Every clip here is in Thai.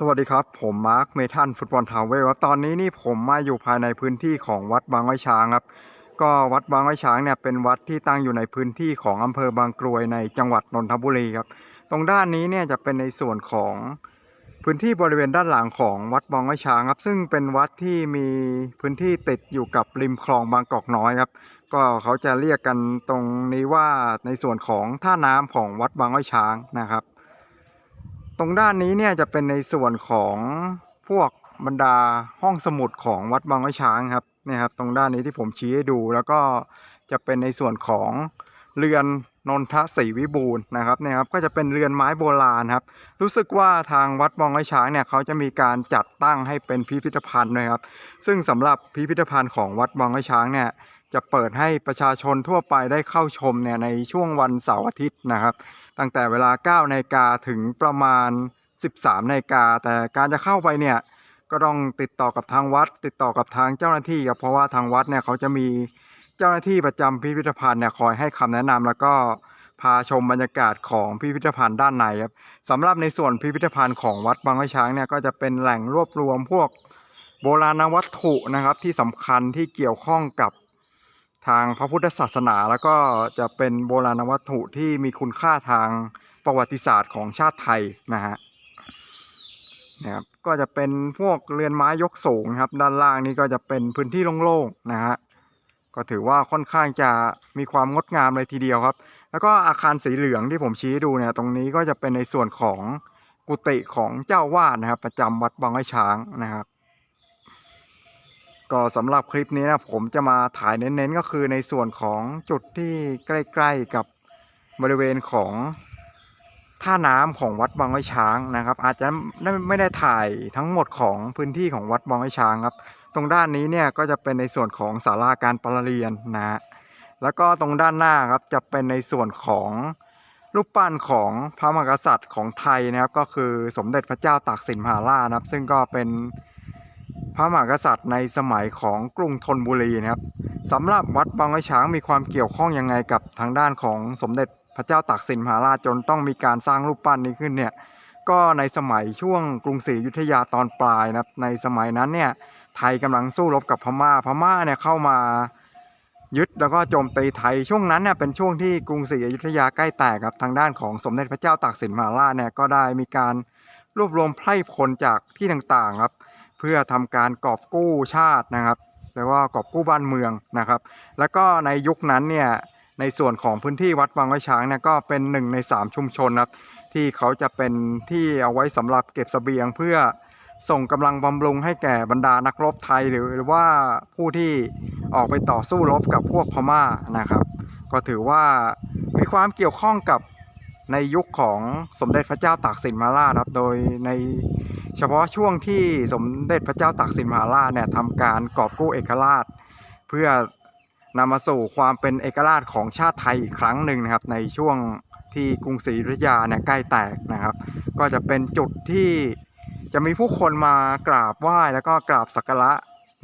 สวัสดีครับ ผมมาร์คเมทันฟุตบอลทาวเวลครับตอนนี้นี่ผมมาอยู่ภายในพื้นที่ของวัดบางไว้ช้างครับ ก็วัดบางไว้ช้างเนี่ยเป็นวัดที่ตั้งอยู่ในพื้นที่ของอำเภอบางกรวยในจังหวัดนนทบุรีครับ ตรงด้านนี้เนี่ยจะเป็นในส่วนของพื้นที่บริเวณด้านหลังของวัดบางไว้ช้างครับ ซึ่งเป็นวัดที่มีพื้นที่ติดอยู่กับริมคลองบางกอกน้อยครับ ก็เขาจะเรียกกันตรงนี้ว่าในส่วนของท่าน้ำของวัดบางไว้ช้างนะครับ ตรงด้านนี้เนี่ยจะเป็นในส่วนของพวกบรรดาห้องสมุดของวัดบางไว้ช้างครับนี่ครับ ตรงด้านนี้ที่ผมชี้ให้ดู แล้วก็จะเป็นในส่วนของเรือนนนทศรีวิบูลนะครับเนี่ยครับก็จะเป็นเรือนไม้โบราณครับ รู้สึกว่าทางวัดบางไว้ช้างเนี่ยเขาจะมีการจัดตั้งให้เป็นพิพิธภัณฑ์ด้วยครับ ซึ่งสำหรับพิพิธภัณฑ์ของวัดบางไว้ช้างเนี่ยจะเปิดให้ประชาชนทั่วไปได้เข้าชมเนี่ยในช่วงวันเสาร์อาทิตย์นะครับ ตั้งแต่เวลา9นาฬิกาถึงประมาณ 13นาฬิกาแต่การจะเข้าไปเนี่ยก็ต้องติดต่อกับทางวัด ติดต่อกับทางเจ้าหน้าที่ครับเพราะว่าทางวัดเนี่ยเขาจะมีเจ้าหน้าที่ประจำพิพิธภัณฑ์เนี่ยคอยให้คำแนะนำแล้วก็พาชมบรรยากาศของพิพิธภัณฑ์ด้านในครับสำหรับในส่วนพิพิธภัณฑ์ของวัดบางไว้ช้างเนี่ยก็จะเป็นแหล่งรวบรวมพวกโบราณวัตถุนะครับที่สำคัญที่เกี่ยวข้องกับ ทางพระพุทธศาสนา แล้วก็จะเป็นโบราณวัตถุที่มีคุณค่าทางประวัติศาสตร์ของชาติไทยนะฮะนะครับก็จะเป็นพวกเรือนไม้ยกสูงนะครับ ด้านล่างนี้ก็จะเป็นพื้นที่โล่งๆนะฮะก็ถือว่าค่อนข้างจะมีความงดงามเลยทีเดียวครับ แล้วก็อาคารสีเหลืองที่ผมชี้ให้ดูเนี่ยตรงนี้ก็จะเป็นในส่วนของกุฏิของเจ้าวาดนะครับ ประจำวัดบางไม้ช้างนะครับ ก็สำหรับคลิปนี้นะผมจะมาถ่ายเน้นๆก็คือในส่วนของจุดที่ใกล้ๆกับบริเวณของท่าน้ำของวัดบางไว้ช้างนะครับ อาจจะไม่ได้ถ่ายทั้งหมดของพื้นที่ของวัดบางไว้ช้างครับ ตรงด้านนี้เนี่ยก็จะเป็นในส่วนของศาลาการประเรียนนะฮะแล้วก็ตรงด้านหน้าครับจะเป็นในส่วนของรูปปั้นของพระมหากษัตริย์ของไทยนะครับ ก็คือสมเด็จพระเจ้าตากสินมหาราชนะครับ ซึ่งก็เป็น พระมหากษัตริย์ในสมัยของกรุงธนบุรีนะครับสำหรับวัดบางไว้ช้างมีความเกี่ยวข้องยังไงกับทางด้านของสมเด็จพระเจ้าตากสินมหาราชจนต้องมีการสร้างรูปปั้นนี้ขึ้นเนี่ยก็ในสมัยช่วงกรุงศรีอยุธยาตอนปลายนะครับในสมัยนั้นเนี่ยไทยกำลังสู้รบกับพม่า พม่าเนี่ยเข้ามายึดแล้วก็โจมตีไทยช่วงนั้นเนี่ยเป็นช่วงที่กรุงศรีอยุธยาใกล้แตกครับทางด้านของสมเด็จพระเจ้าตากสินมหาราชเนี่ยก็ได้มีการรวบรวมไพร่พลจากที่ต่างๆครับ เพื่อทำการกอบกู้ชาตินะครับหรือว่ากอบกู้บ้านเมืองนะครับ แล้วก็ในยุคนั้นเนี่ยในส่วนของพื้นที่วัดบางไว้ช้างเนี่ยก็เป็นหนึ่งในสามชุมชนครับที่เขาจะเป็นที่เอาไว้สำหรับเก็บสเสบียงเพื่อส่งกำลังบำรุงให้แก่บรรดานักรบไทยหรือหรือว่าผู้ที่ออกไปต่อสู้รบกับพวกพม่านะครับ ก็ถือว่ามีความเกี่ยวข้องกับ ในยุคของสมเด็จพระเจ้าตากสินมหาราชครับ โดยในเฉพาะช่วงที่สมเด็จพระเจ้าตากสินมหาราชเนี่ยทำการกอบกู้เอกราช เพื่อนำมาสู่ความเป็นเอกราชของชาติไทยอีกครั้งหนึ่งนะครับ ในช่วงที่กรุงศรีอยุธยาเนี่ยใกล้แตกนะครับ ก็จะเป็นจุดที่จะมีผู้คนมากราบไหว้แล้วก็กราบสักการะ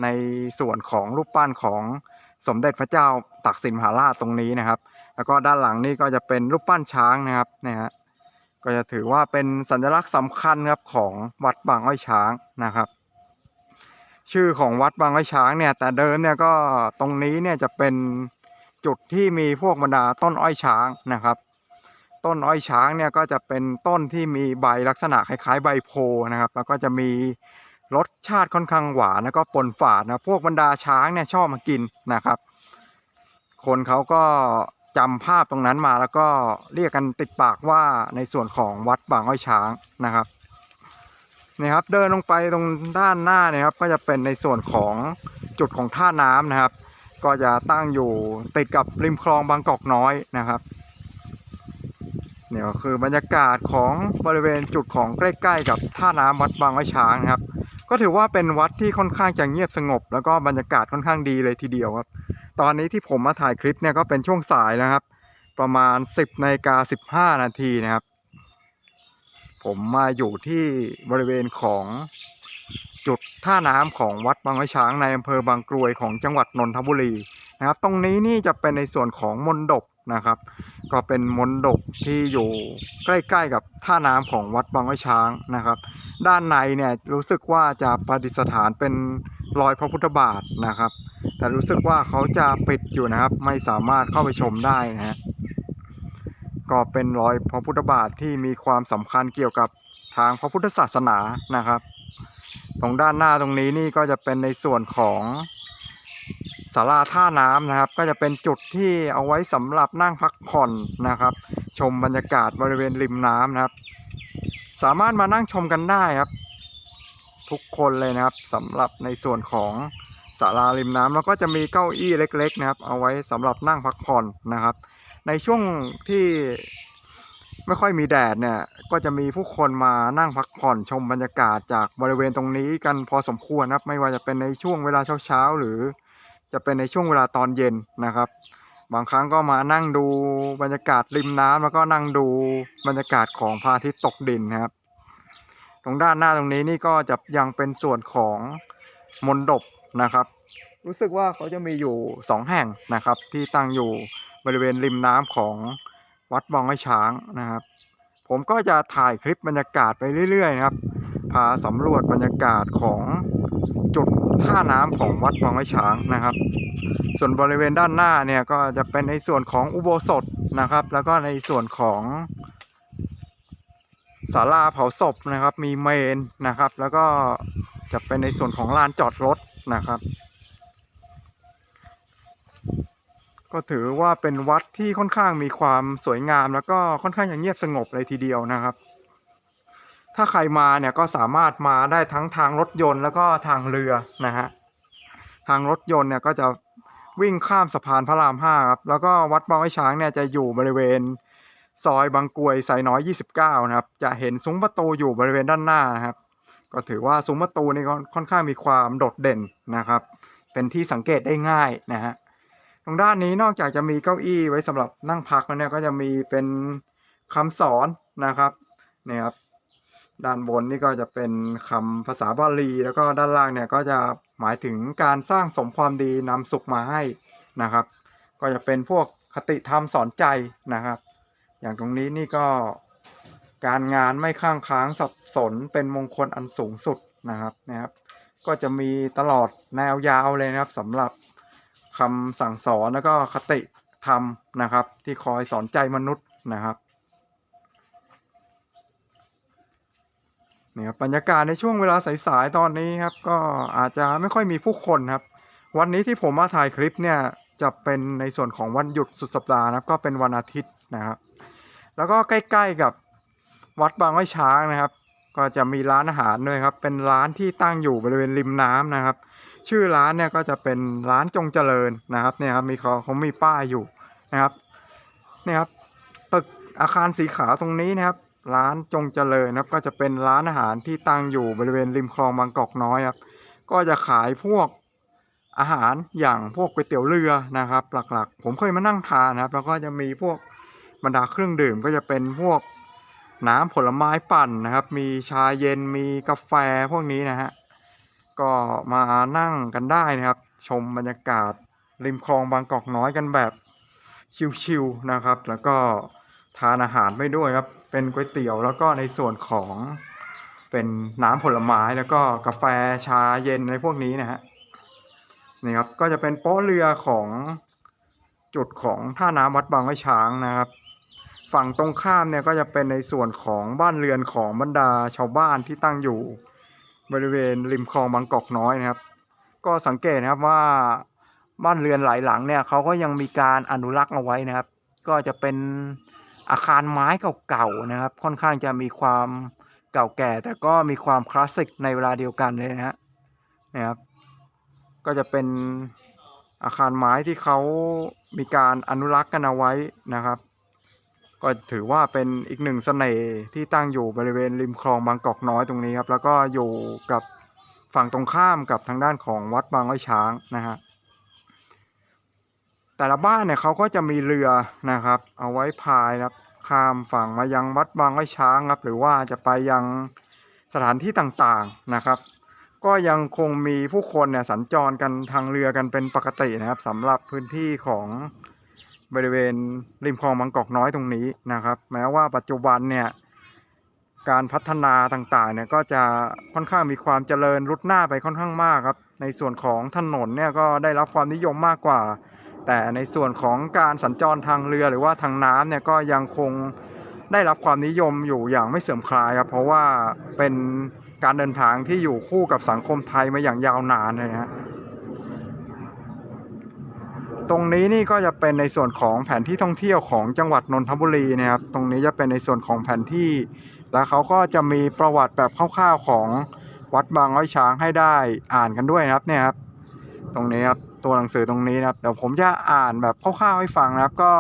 ในส่วนของรูปปั้นของสมเด็จพระเจ้าตากสินมหาราชตรงนี้นะครับ แล้วก็ด้านหลังนี่ก็จะเป็นรูปปั้นช้างนะครับเนี่ยฮะก็จะถือว่าเป็นสัญลักษณ์สำคัญครับของวัดบางอ้อยช้างนะครับ ชื่อของวัดบางอ้อยช้างเนี่ยแต่เดิมเนี่ยก็ตรงนี้เนี่ยจะเป็นจุดที่มีพวกบรรดาต้นอ้อยช้างนะครับ ต้นอ้อยช้างเนี่ยก็จะเป็นต้นที่มีใบลักษณะคล้ายๆใบโพนะครับ แล้วก็จะมีรสชาติค่อนข้างหวานแล้วก็ปนฝาดนะพวกบรรดาช้างเนี่ยชอบมากินนะครับ คนเขาก็ จำภาพตรงนั้นมาแล้วก็เรียกกันติดปากว่าในส่วนของวัดบางอ้อยช้างนะครับนี่ครับเดินลงไปตรงด้านหน้าเนี่ยครับก็จะเป็นในส่วนของจุดของท่าน้ำนะครับ ก็จะตั้งอยู่ติดกับริมคลองบางกอกน้อยนะครับเนี่ยคือบรรยากาศของบริเวณจุดของใกล้ๆ กับท่าน้ำวัดบางไว้ช้างนะครับ ก็ถือว่าเป็นวัดที่ค่อนข้างจะเงียบสงบ แล้วก็บรรยากาศค่อนข้างดีเลยทีเดียวครับ ตอนนี้ที่ผมมาถ่ายคลิปเนี่ยก็เป็นช่วงสายนะครับ ประมาณ 10นาฬิกา15 นาทีนะครับ ผมมาอยู่ที่บริเวณของจุดท่าน้ำของวัดบางไว้ช้างในอำเภอบางกรวยของจังหวัดนนทบุรีนะครับ ตรงนี้นี่จะเป็นในส่วนของมณฑปนะครับ ก็เป็นมนดบที่อยู่ใกล้ ๆ กับท่าน้ำของวัดบางไว้ช้างนะครับ ด้านในเนี่ยรู้สึกว่าจะประดิษฐานเป็นรอยพระพุทธบาทนะครับ แต่รู้สึกว่าเขาจะปิดอยู่นะครับ ไม่สามารถเข้าไปชมได้นะฮะก็เป็นรอยพระพุทธบาทที่มีความสำคัญเกี่ยวกับทางพระพุทธศาสนานะครับ ตรงด้านหน้าตรงนี้นี่ก็จะเป็นในส่วนของศาลาท่าน้ำนะครับ ก็จะเป็นจุดที่เอาไว้สำหรับนั่งพักผ่อนนะครับ ชมบรรยากาศบริเวณริมน้ำนะครับ สามารถมานั่งชมกันได้ครับ ทุกคนเลยนะครับสำหรับในส่วนของ ศาลาริมน้ำแล้วก็จะมีเก้าอี้เล็กๆนะครับ เอาไว้สำหรับนั่งพักผ่อนนะครับ ในช่วงที่ไม่ค่อยมีแดดเนี่ย ก็จะมีผู้คนมานั่งพักผ่อนชมบรรยากาศจากบริเวณตรงนี้กันพอสมควรนะครับ ไม่ว่าจะเป็นในช่วงเวลาเช้าๆหรือ จะเป็นในช่วงเวลาตอนเย็นนะครับ บางครั้งก็มานั่งดูบรรยากาศริมน้ำแล้วก็นั่งดูบรรยากาศของพระอาทิตย์ตกดินนะครับ ตรงด้านหน้าตรงนี้นี่ก็จะยังเป็นส่วนของมนดบ นะครับ รู้สึกว่าเขาจะมีอยู่สองแห่งนะครับ ที่ตั้งอยู่บริเวณริมน้ำของวัดบองไอ้ช้างนะครับ ผมก็จะถ่ายคลิปบรรยากาศไปเรื่อยๆนะครับ พาสำรวจบรรยากาศของจุดท่าน้ำของวัดบางไม้ช้างนะครับ ส่วนบริเวณด้านหน้าเนี่ยก็จะเป็นในส่วนของอุโบสถนะครับ แล้วก็ในส่วนของศาลาเผาศพนะครับ มีเมนนะครับ แล้วก็จะเป็นในส่วนของลานจอดรถ นะครับ ก็ถือว่าเป็นวัดที่ค่อนข้างมีความสวยงาม แล้วก็ค่อนข้างจะเงียบสงบเลยทีเดียวนะครับ ถ้าใครมาเนี่ยก็สามารถมาได้ทั้งทางรถยนต์แล้วก็ทางเรือนะฮะทางรถยนต์เนี่ยก็จะวิ่งข้ามสะพานพระรามห้าครับแล้วก็วัดบางไอ้ช้างเนี่ยจะอยู่บริเวณซอยบางกรวยไซน้อย 29 นะครับ จะเห็นซุ้มประตูอยู่บริเวณด้านหน้านะครับ ก็ถือว่าซุ้มประตูนี่ก็ค่อนข้างมีความโดดเด่นนะครับ เป็นที่สังเกตได้ง่ายนะฮะตรงด้านนี้นอกจากจะมีเก้าอี้ไว้สำหรับนั่งพักแล้วเนี่ยก็จะมีเป็นคำสอนนะครับเนี่ยครับด้านบนนี่ก็จะเป็นคำภาษาบาลี แล้วก็ด้านล่างเนี่ยก็จะหมายถึงการสร้างสมความดีนำสุขมาให้นะครับ ก็จะเป็นพวกคติธรรมสอนใจนะครับ อย่างตรงนี้นี่ก็ การงานไม่ข้างค้างสับสนเป็นมงคลอันสูงสุดนะครับนะครับ ก็จะมีตลอดแนวยาวเลยนะครับสำหรับคำสั่งสอนแล้วก็คติธรรมนะครับ ที่คอยสอนใจมนุษย์นะครับเนี่ยครับบรรยากาศในช่วงเวลาสายๆตอนนี้ครับก็อาจจะไม่ค่อยมีผู้คนครับ วันนี้ที่ผมมาถ่ายคลิปเนี่ยจะเป็นในส่วนของวันหยุดสุดสัปดาห์นะครับ ก็เป็นวันอาทิตย์นะครับ แล้วก็ใกล้ๆกับ วัดบางไว้ช้างนะครับ ก็จะมีร้านอาหารด้วยครับ เป็นร้านที่ตั้งอยู่บริเวณริมน้ำนะครับ ชื่อร้านเนี่ยก็จะเป็นร้านจงเจริญนะครับเนี่ยครับมีเขาเขามีป้ายอยู่นะครับเนี่ยครับตึกอาคารสีขาวตรงนี้นะครับ ร้านจงเจริญนะครับ ก็จะเป็นร้านอาหารที่ตั้งอยู่บริเวณริมคลองบางกอกน้อยครับ ก็จะขายพวกอาหารอย่างพวกก๋วยเตี๋ยวเรือนะครับ หลักๆ ผมเคยมานั่งทานนะครับ แล้วก็จะมีพวกบรรดาเครื่องดื่มก็จะเป็นพวก น้ำผลไม้ปั่นนะครับ มีชาเย็นมีกาแฟพวกนี้นะฮะก็มานั่งกันได้นะครับ ชมบรรยากาศริมคลองบางกอกน้อยกันแบบชิวๆนะครับ แล้วก็ทานอาหารไปด้วยครับ เป็นก๋วยเตี๋ยวแล้วก็ในส่วนของเป็นน้ำผลไม้แล้วก็กาแฟชาเย็นอะไรพวกนี้นะฮะนี่ครับก็จะเป็นโป๊ะเรือของจุดของท่าน้ำวัดบางไว้ช้างนะครับ ฝั่งตรงข้ามเนี่ยก็จะเป็นในส่วนของบ้านเรือนของบรรดาชาวบ้านที่ตั้งอยู่ บริเวณริมคลองบางกอกน้อยนะครับ ก็สังเกตนะครับว่าบ้านเรือนหลายหลังเนี่ยเขาก็ยังมีการอนุรักษ์เอาไว้นะครับ ก็จะเป็นอาคารไม้เก่าๆนะครับ ค่อนข้างจะมีความเก่าแก่ แต่ก็มีความคลาสสิกในเวลาเดียวกันเลยนะฮะนะครับ ก็จะเป็นอาคารไม้ที่เขามีการอนุรักษ์กันเอาไว้นะครับ ก็ถือว่าเป็นอีกหนึ่งเสน่ห์ที่ตั้งอยู่บริเวณริมคลองบางกอกน้อยตรงนี้ครับ แล้วก็อยู่กับฝั่งตรงข้ามกับทางด้านของวัดบางไวช้างนะฮะแต่ละบ้านเนี่ยเขาก็จะมีเรือนะครับ เอาไว้พายครับข้ามฝั่งมายังวัดบางไวช้างครับ หรือว่าจะไปยังสถานที่ต่างๆนะครับ ก็ยังคงมีผู้คนเนี่ยสัญจรกันทางเรือกันเป็นปกตินะครับสำหรับพื้นที่ของ บริเวณริมคลองบางกอกน้อยตรงนี้นะครับ แม้ว่าปัจจุบันเนี่ยการพัฒนาต่างๆเนี่ยก็จะค่อนข้างมีความเจริญรุดหน้าไปค่อนข้างมากครับ ในส่วนของถนนเนี่ยก็ได้รับความนิยมมากกว่า แต่ในส่วนของการสัญจรทางเรือหรือว่าทางน้ำเนี่ยก็ยังคงได้รับความนิยมอยู่อย่างไม่เสื่อมคลายครับ เพราะว่าเป็นการเดินทางที่อยู่คู่กับสังคมไทยมาอย่างยาวนานเลยนะฮะ ตรงนี้นี่ก็จะเป็นในส่วนของแผนที่ท่องเที่ยวของจังหวัดนนทบุรีนะครับ ตรงนี้จะเป็นในส่วนของแผนที่ แล้วเขาก็จะมีประวัติแบบคร่าวๆของวัดบางอ้อยช้างให้ได้อ่านกันด้วยนะครับเนี่ยครับ ตรงนี้ครับตัวหนังสือตรงนี้นะครับเดี๋ยวผมจะอ่านแบบคร่าวๆให้ฟังนะครับ ก็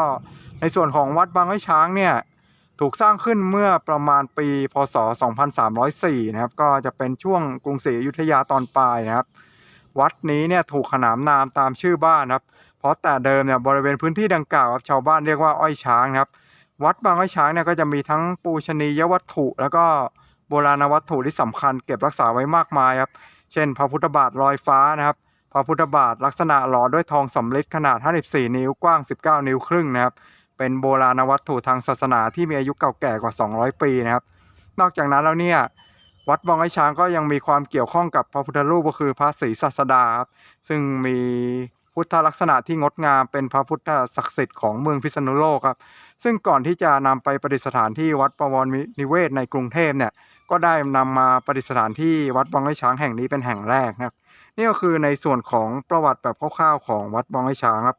ในส่วนของวัดบางอ้อยช้างเนี่ยถูกสร้างขึ้นเมื่อประมาณปี พศ 2304 นะครับ ก็จะเป็นช่วงกรุงศรีอยุธยาตอนปลายนะครับ วัดนี้เนี่ยถูกขนานนามตามชื่อบ้านนะครับ ราะแต่เดิมเนี่ยบริเวณพื้นที่ดังกล่าวครับชาวบ้านเรียกว่าอ้อยช้างครับ วัดบางอ้อยช้างเนี่ยก็จะมีทั้งปูชนียวัตถุ แล้วก็โบราณวัตถุที่สำคัญ เก็บรักษาไว้มากมายครับ เช่น พระพุทธบาทลอยฟ้านะครับ พระพุทธบาทลักษณะหล่อด้วยทองสำริดขนาด 54 นิ้วกว้าง 19 นิ้วครึ่งนะครับ เป็นโบราณวัตถุทางศาสนาที่มีอายุเก่าแก่กว่า 200 ปีนะครับ นอกจากนั้นแล้วเนี่ยวัดบางไอช้างก็ยังมีความเกี่ยวข้องกับพระพุทธรูปก็คือพระศรีศาสดาครับซึ่งมี พุทธลักษณะที่งดงามเป็นพระพุทธศักดิ์สิทธิ์ของเมืองพิษณุโลกครับ ซึ่งก่อนที่จะนำไปประดิษฐานที่วัดประวรนิเวศในกรุงเทพเนี่ยก็ได้นำมาประดิษฐานที่วัดบางไอช้างแห่งนี้เป็นแห่งแรกนะครับนี่ก็คือในส่วนของประวัติแบบคร่าวๆของวัดบางไอช้างครับ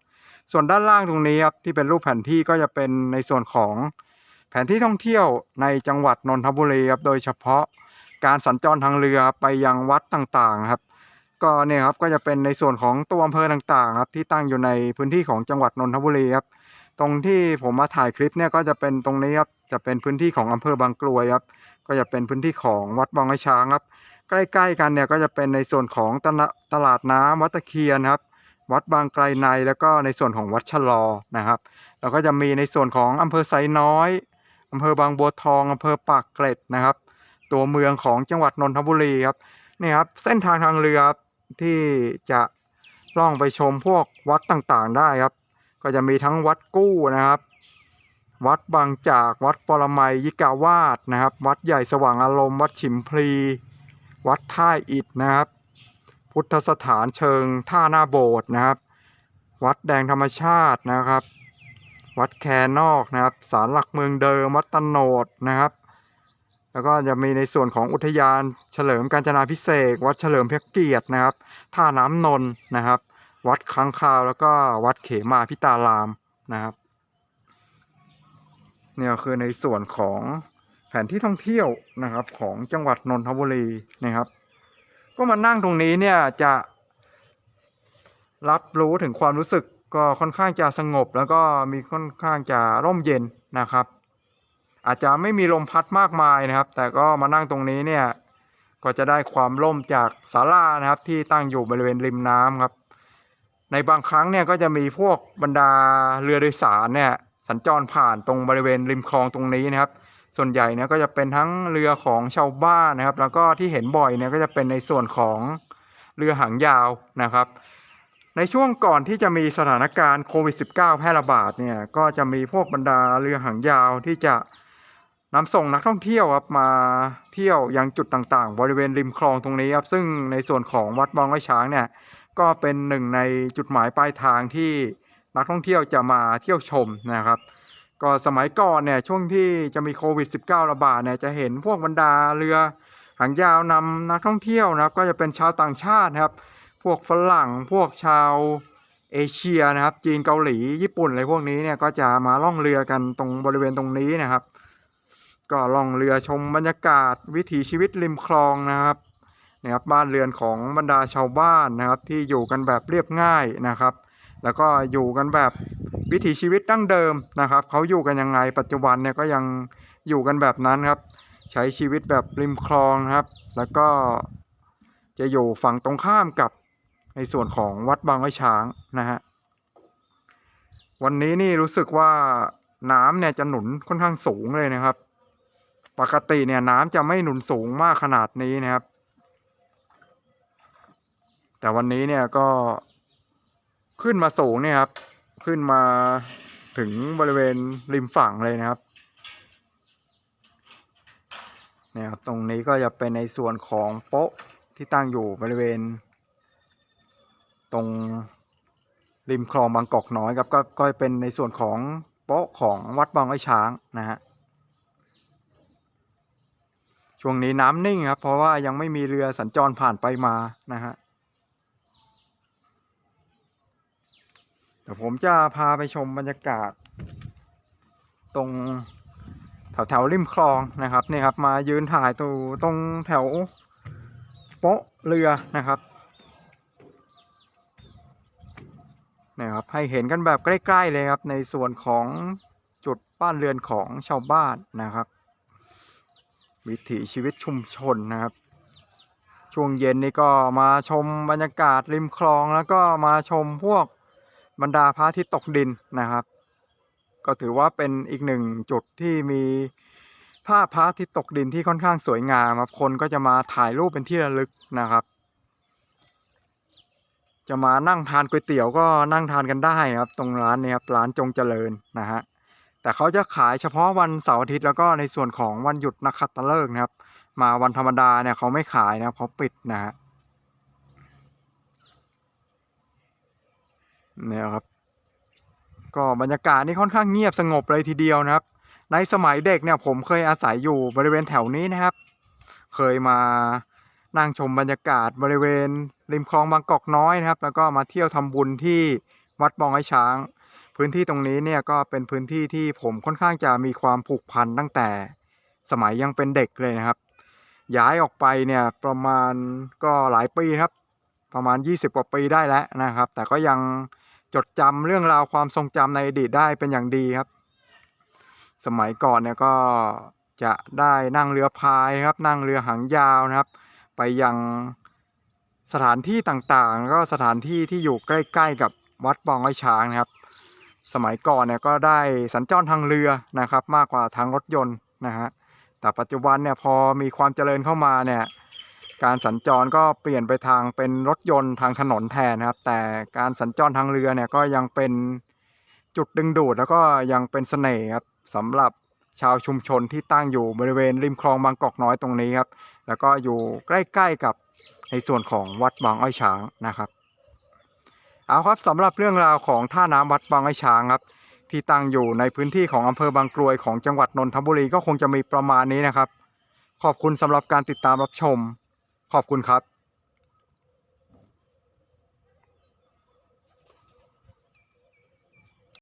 ส่วนด้านล่างตรงนี้ครับที่เป็นรูปแผนที่ก็จะเป็นในส่วนของแผนที่ท่องเที่ยวในจังหวัดนนทบุรีครับโดยเฉพาะการสัญจรทางเรือไปยังวัดต่างๆครับ ก็เนี่ยครับก็จะเป็นในส่วนของตัวอำเภอต่างๆครับที่ตั้งอยู่ในพื้นที่ของจังหวัดนนทบุรีครับตรงที่ผมมาถ่ายคลิปเนี่ยก็จะเป็นตรงนี้ครับจะเป็นพื้นที่ของอำเภอบางกลวยครับก็จะเป็นพื้นที่ของวัดบางไอช้างครับใกล้ๆกันเนี่ยก็จะเป็นในส่วนของตลตลาดน้ำวัดตะเคียนครับวัดบางไกลในแล้วก็ในส่วนของวัดชะลอนะครับแล้วก็จะมีในส่วนของอำเภอไซน้อยอำเภอบางบัวทองอำเภอปากเกร็ดนะครับ ตัวเมืองของจังหวัดนนทบุรีครับนี่ครับเส้นทางทางเรือครับ ที่จะล่องไปชมพวกวัดต่างๆได้ครับ ก็จะมีทั้งวัดกู้นะครับ วัดบางจากวัดปรมัยยิกาวาสนะครับ วัดใหญ่สว่างอารมณ์ วัดฉิมพลี วัดท่าอิฐนะครับ พุทธสถานเชิงท่าหน้าโบสถ์นะครับ วัดแดงธรรมชาตินะครับ วัดแคนอกนะครับศาลหลักเมืองเดิมวัดตโนดนะครับ แล้วก็จะมีในส่วนของอุทยานเฉลิมกาญจนาพิเศษ วัดเฉลิมพระเกียรตินะครับ ท่าน้ำนนท์นะครับ วัดค้างคาวแล้วก็วัดเขมาพิตารามนะครับเนี่ยคือในส่วนของแผนที่ท่องเที่ยวนะครับของจังหวัดนนทบุรีนะครับ ก็มานั่งตรงนี้เนี่ยจะรับรู้ถึงความรู้สึกก็ค่อนข้างจะสงบ แล้วก็มีค่อนข้างจะร่มเย็นนะครับ อาจจะไม่มีลมพัดมากมายนะครับ แต่ก็มานั่งตรงนี้เนี่ยก็จะได้ความร่มจากศาลานะครับ ที่ตั้งอยู่บริเวณริมน้ำครับ ในบางครั้งเนี่ยก็จะมีพวกบรรดาเรือโดยสารเนี่ยสัญจรผ่านตรงบริเวณริมคลองตรงนี้นะครับ ส่วนใหญ่เนี่ยก็จะเป็นทั้งเรือของชาวบ้านนะครับ แล้วก็ที่เห็นบ่อยเนี่ยก็จะเป็นในส่วนของเรือหางยาวนะครับ ในช่วงก่อนที่จะมีสถานการณ์โควิด -19 แพร่ระบาดเนี่ยก็จะมีพวกบรรดาเรือหางยาวที่จะ นำส่งนักท่องเที่ยวครับมาเที่ยวยังจุดต่างๆ บริเวณริมคลองตรงนี้ครับซึ่งในส่วนของวัดบางไร่ช้างเนี่ยก็เป็นหนึ่งในจุดหมายปลายทางที่นักท่องเที่ยวจะมาเที่ยวชมนะครับ ก็สมัยก่อนเนี่ยช่วงที่จะมีโควิด -19 ระบาดเนี่ยจะเห็นพวกบรรดาเรือหางยาวนำนักท่องเที่ยวนะครับ ก็จะเป็นชาวต่างชาตินะครับ พวกฝรั่งพวกชาวเอเชียนะครับ จีนเกาหลีญี่ปุ่นอะไรพวกนี้เนี่ยก็จะมาล่องเรือกันตรงบริเวณตรงนี้นะครับ ก็ล่องเรือชมบรรยากาศวิถีชีวิตริมคลองนะครับนะครับบ้านเรือนของบรรดาชาวบ้านนะครับ ที่อยู่กันแบบเรียบง่ายนะครับ แล้วก็อยู่กันแบบวิถีชีวิตดั้งเดิมนะครับเขาอยู่กันยังไงปัจจุบันเนี่ยก็ยังอยู่กันแบบนั้นครับ ใช้ชีวิตแบบริมคลองครับ แล้วก็จะอยู่ฝั่งตรงข้ามกับในส่วนของวัดบางไว้ช้างนะฮะวันนี้นี่รู้สึกว่าน้ำเนี่ยจะหนุนค่อนข้างสูงเลยนะครับ ปกติเนี่ยน้ำจะไม่หนุนสูงมากขนาดนี้นะครับ แต่วันนี้เนี่ยก็ขึ้นมาสูงเนี่ยครับ ขึ้นมาถึงบริเวณริมฝั่งเลยนะครับเนี่ยครับตรงนี้ก็จะเป็นในส่วนของโป๊ะที่ตั้งอยู่บริเวณ ตรงริมคลองบางกอกน้อยครับก็ก็เป็นในส่วนของโป๊ะของวัดบางไอ้ช้างนะฮะ ช่วงนี้น้ำนิ่งครับ เพราะว่ายังไม่มีเรือสัญจรผ่านไปมานะฮะเดี๋ยวผมจะพาไปชมบรรยากาศ ตรงแถวแถวริมคลองนะครับนี่ครับ มายืนถ่ายตรงตรงแถวโป๊ะเรือนะครับนะครับให้เห็นกันแบบใกล้ ๆ เลยครับ ในส่วนของจุดบ้านเรือนของชาวบ้านนะครับ วิถีชีวิตชุมชนนะครับ ช่วงเย็นนี่ก็มาชมบรรยากาศริมคลองแล้วก็มาชมพวกบรรดาพระอาทิตย์ตกดินนะครับ ก็ถือว่าเป็นอีกหนึ่งจุดที่มีภาพพระอาทิตย์ตกดินที่ค่อนข้างสวยงามครับคนก็จะมาถ่ายรูปเป็นที่ระลึกนะครับ จะมานั่งทานก๋วยเตี๋ยวก็นั่งทานกันได้ครับ ตรงร้านนี้ครับร้านจงเจริญนะฮะ แต่เขาจะขายเฉพาะวันเสาร์อาทิตย์แล้วก็ในส่วนของวันหยุดนักขัตฤกษ์นะครับ มาวันธรรมดาเนี่ยเขาไม่ขายนะเขาปิดนะฮะเนี่ยครับ ก็บรรยากาศนี่ค่อนข้างเงียบสงบเลยทีเดียวนะครับ ในสมัยเด็กเนี่ยผมเคยอาศัยอยู่บริเวณแถวนี้นะครับ เคยมานั่งชมบรรยากาศบริเวณริมคลองบางกอกน้อยนะครับ แล้วก็มาเที่ยวทำบุญที่วัดบองไอ้ช้าง พื้นที่ตรงนี้เนี่ยก็เป็นพื้นที่ที่ผมค่อนข้างจะมีความผูกพันตั้งแต่สมัยยังเป็นเด็กเลยนะครับ ย้ายออกไปเนี่ยประมาณก็หลายปีครับ ประมาณ 20 กว่าปีได้แล้วนะครับ แต่ก็ยังจดจำเรื่องราวความทรงจำในอดีตได้เป็นอย่างดีครับ สมัยก่อนเนี่ยก็จะได้นั่งเรือพายนะครับ นั่งเรือหางยาวนะครับ ไปยังสถานที่ต่างๆ แล้วก็สถานที่ที่อยู่ใกล้ ๆ กับวัดบองไอช้างนะครับ สมัยก่อนเนี่ยก็ได้สัญจรทางเรือนะครับ มากกว่าทางรถยนต์นะฮะแต่ปัจจุบันเนี่ยพอมีความเจริญเข้ามาเนี่ยการสัญจรก็เปลี่ยนไปทางเป็นรถยนต์ทางถนนแทนนะครับ แต่การสัญจรทางเรือเนี่ยก็ยังเป็นจุดดึงดูดแล้วก็ยังเป็นเสน่ห์ครับสำหรับชาวชุมชนที่ตั้งอยู่บริเวณริมคลองบางกอกน้อยตรงนี้ครับ แล้วก็อยู่ใกล้ๆกับในส่วนของวัดบางอ้อยช้างนะครับ เอาครับสำหรับเรื่องราวของท่าน้ำวัดบางไอช้างครับ ที่ตั้งอยู่ในพื้นที่ของอำเภอบางกรวยของจังหวัดนนทบุรีก็คงจะมีประมาณนี้นะครับ ขอบคุณสำหรับการติดตามรับชม ขอบคุณครับ